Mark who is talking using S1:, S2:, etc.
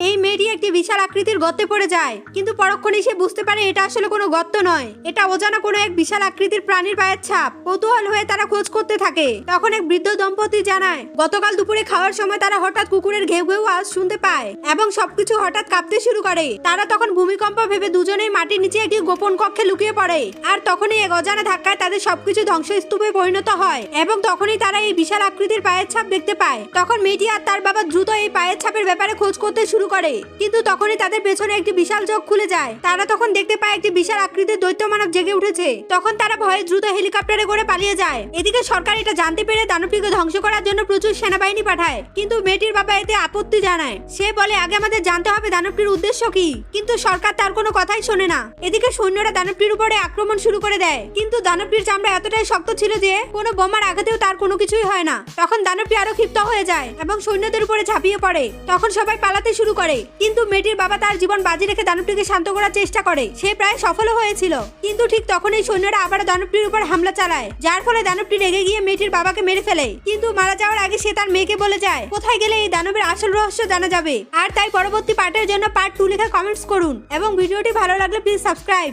S1: এই মেয়েটি একটি বিশাল আকৃতির গর্তে পড়ে যায়, কিন্তু পরক্ষণেই সে বুঝতে পারে এটা আসলে কোনো গর্ত নয়। এটা অজানা কোনো এক বিশাল আকৃতির প্রাণীর পায়ের ছাপ। কৌতূহল হয়ে তারা খোঁজ করতে থাকে। তখন এক বৃদ্ধ দম্পতি জানায়, গতকাল দুপুরে খাওয়ার সময় তারা হঠাৎ কুকুরের ঘেউ ঘেউ আওয়াজ শুনতে পায় এবং সবকিছু হঠাৎ কাঁপতে শুরু করে। তারা তখন ভূমিকম্প ভেবে দুজনেই মাটির নিচে একটি গোপন কক্ষে লুকিয়ে পড়ে। আর তখনই এক অজানা ধাক্কায় তাদের সবকিছু ধ্বংসস্তূপে পরিণত হয় এবং তখনই তারা এই বিশাল আকৃতির পায়ের ছাপ দেখতে পায়। তখন মেয়েটি আর তার বাবা দ্রুত এই পায়ের ছাপের ব্যাপারে খোঁজ করতে শুরু করে। কিন্তু তখনই তাদের পেছনে একটি বিশাল চোখ খুলে যায়। তারা তখন দেখতে পায় একটি বিশাল আকৃতির দৈত্য মানব জেগে উঠেছে। তখন তারা ভয়ে দ্রুত হেলিকপ্টারে করে পালিয়ে যায়। এদিকে সরকার এটা জানতে পেরে দানবটিকে ধ্বংস করার জন্য প্রচুর সেনাবাহিনী পাঠায়। কিন্তু মেয়েটির বাবা এতে আপত্তি জানায়। সে বলে, আগে আমাদের জানতে হবে দানবটির উদ্দেশ্য কি? কিন্তু সরকার তার কোনো কথাই শোনে না। এদিকে সৈন্যরা দানবটির উপরে আক্রমণ শুরু করে দেয়। কিন্তু দানবটির চামড়া এতটাই শক্ত ছিল যে, কোনো বোমার আঘাতেও তার কোনো কিছুই হয় না। তখন দানবটি আরও ক্ষিপ্ত হয়ে যায় এবং সৈন্যদের উপরে ঝাঁপিয়ে পড়ে। তখন সবাই পালাতে শুরু করে। কিন্তু মেয়েটির বাবা তার জীবন বাজি রেখে দানবটিকে শান্ত করার চেষ্টা করে। সে প্রায় সফলও হয়েছিল। কিন্তু ঠিক তখনই সৈন্যরা আবার দানবটির উপর হামলা চালায়। যার ফলে দানবটি রেগে গিয়ে মেয়েটির বাবাকে মেরে ফেলে। কিন্তু মারা যাওয়ার আগে সে তার মেয়েকে বলে যায়, কোথায় গেলে এই দানবের আসল রহস্য জানা যাবে? আর তাই পরবর্তী পার্টের জন্য পার্ট টু লেখা কমেন্টস করুন। এবং ভিডিওটি ভালো লাগলে প্লিজ সাবস্ক্রাইব